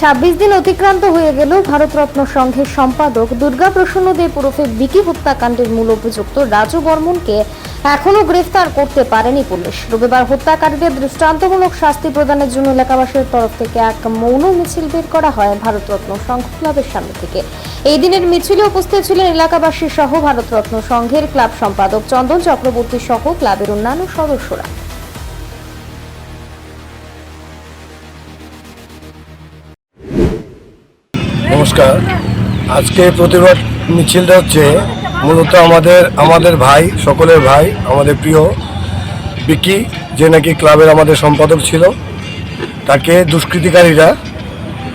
ছাব্বিশ দিন অতিক্রান্ত হয়ে গেল ভারতরত্ন সংঘের সম্পাদক দুর্গা প্রসন্ন দেব ওরফে বিকি হত্যাকাণ্ডের মূল অভিযুক্ত রাজু বর্মনকে এখনও গ্রেফতার করতে পারেনি পুলিশ। রবিবার হত্যাকারীদের দৃষ্টান্তমূলক শাস্তি প্রদানের জন্য এলাকাবাসীর তরফ থেকে এক মৌন মিছিল বের করা হয় ভারতরত্ন সংঘ ক্লাবের সামনে থেকে। এই দিনের মিছিলে উপস্থিত ছিলেন এলাকাবাসী সহ ভারতরত্ন সংঘের ক্লাব সম্পাদক চন্দন চক্রবর্তী সহ ক্লাবের অন্যান্য সদস্যরা। নমস্কার। আজকে প্রতিবাদ মিছিলটা হচ্ছে মূলত আমাদের আমাদের ভাই, সকলের ভাই, আমাদের প্রিয় বিকি, যে নাকি ক্লাবের আমাদের সম্পাদক ছিল, তাকে দুষ্কৃতিকারীরা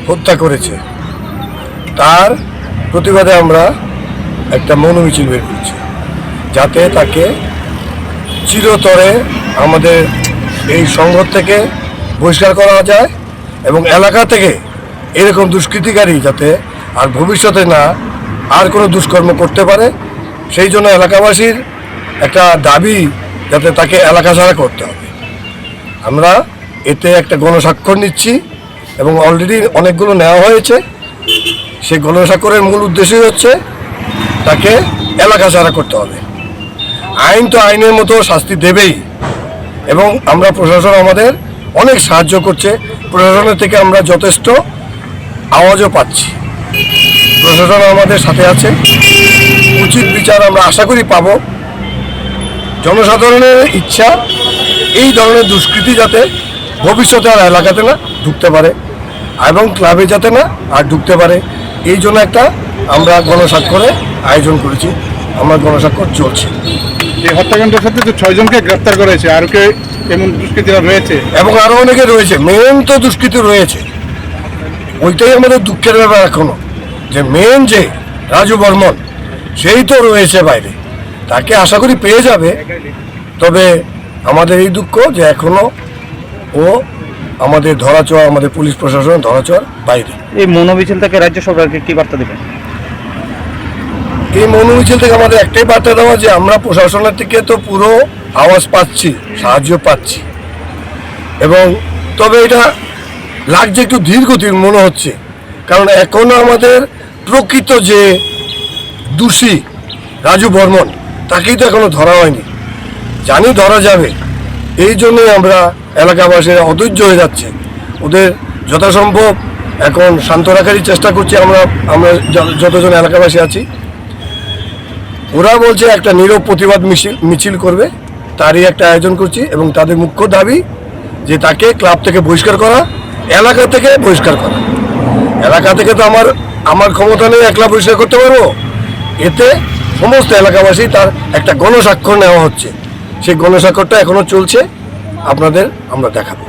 হত্যা করেছে। তার প্রতিবাদে আমরা একটা মৌন মিছিল বের করছি, যাতে তাকে চিরতরে আমাদের এই সংঘ থেকে বহিষ্কার করা যায় এবং এলাকা থেকে এরকম দুষ্কৃতিকারী যাতে আর ভবিষ্যতে না আর কোনো দুষ্কর্ম করতে পারে, সেই জন্য এলাকাবাসীর একটা দাবি যাতে তাকে এলাকা ছাড়া করতে হবে। আমরা এতে একটা গণস্বাক্ষর নিচ্ছি এবং অলরেডি অনেকগুলো নেওয়া হয়েছে। সেই গণস্বাক্ষরের মূল উদ্দেশ্যই হচ্ছে তাকে এলাকা ছাড়া করতে হবে। আইন তো আইনের মতো শাস্তি দেবেই এবং আমরা প্রশাসন আমাদের অনেক সাহায্য করছে। প্রশাসনের থেকে আমরা যথেষ্ট আওয়াজও পাচ্ছি। প্রশাসন আমাদের সাথে আছে। উচিত বিচার আমরা আশা করি পাব। জনসাধারণের ইচ্ছা এই ধরনের দুষ্কৃতি যাতে ভবিষ্যতে আর এলাকাতে না ঢুকতে পারে এবং ক্লাবে যাতে না আর ঢুকতে পারে। এই জন্য একটা আমরা গণস্বাক্ষরে আয়োজন করেছি। আমার গণস্বাক্ষর চলছে। এই হত্যাকাণ্ডের সাথে তো ছয়জনকে গ্রেপ্তার করেছে আর কে এমন দুষ্কৃতীরা রয়েছে? এবং আরও অনেকে রয়েছে। মেন তো দুষ্কৃতি রয়েছে। ওইটাই আমাদের দুঃখের ব্যাপার এখনও। যে মেন যে রাজু বর্মন সেই তো রয়েছে বাইরে। তাকে আশা করি পেয়ে যাবে। তবে আমাদের এই দুঃখ যে এখনও ও আমাদের ধরাচোয়া আমাদের পুলিশ প্রশাসন ধরাচোয়ার বাইরে। এই মনোমিছিল থেকে রাজ্য সরকারকে কি বার্তা দেবেন? এই মনু মিছিল থেকে আমাদের একটাই বার্তা দেওয়া যে আমরা প্রশাসনের থেকে তো পুরো আওয়াজ পাচ্ছি সাহায্য পাচ্ছি। এবং তবে এটা লাগছে একটু ধীর গতির মনে হচ্ছে। কারণ এখনও আমাদের প্রকৃত যে দোষী রাজু বর্মন, তাকেই তো এখনও ধরা হয়নি। জানি ধরা যাবে। এই জন্যই আমরা এলাকাবাসীরা অধৈর্য হয়ে যাচ্ছে। ওদের যথাসম্ভব এখন শান্ত রাখারই চেষ্টা করছি আমরা আমরা যতজন এলাকাবাসী আছি। ওরা বলছে একটা নীরব প্রতিবাদ মিছিল মিছিল করবে। তারই একটা আয়োজন করছি এবং তাদের মুখ্য দাবি যে তাকে ক্লাব থেকে বহিষ্কার করা এলাকা থেকে বহিষ্কার করা। এলাকা থেকে তো আমার আমার ক্ষমতা নেই, একলা পরিষ্কার করতে পারব? এতে সমস্ত এলাকাবাসী তার একটা গণস্বাক্ষর নেওয়া হচ্ছে। সেই গণস্বাক্ষরটা এখনও চলছে। আপনাদের আমরা দেখাবো।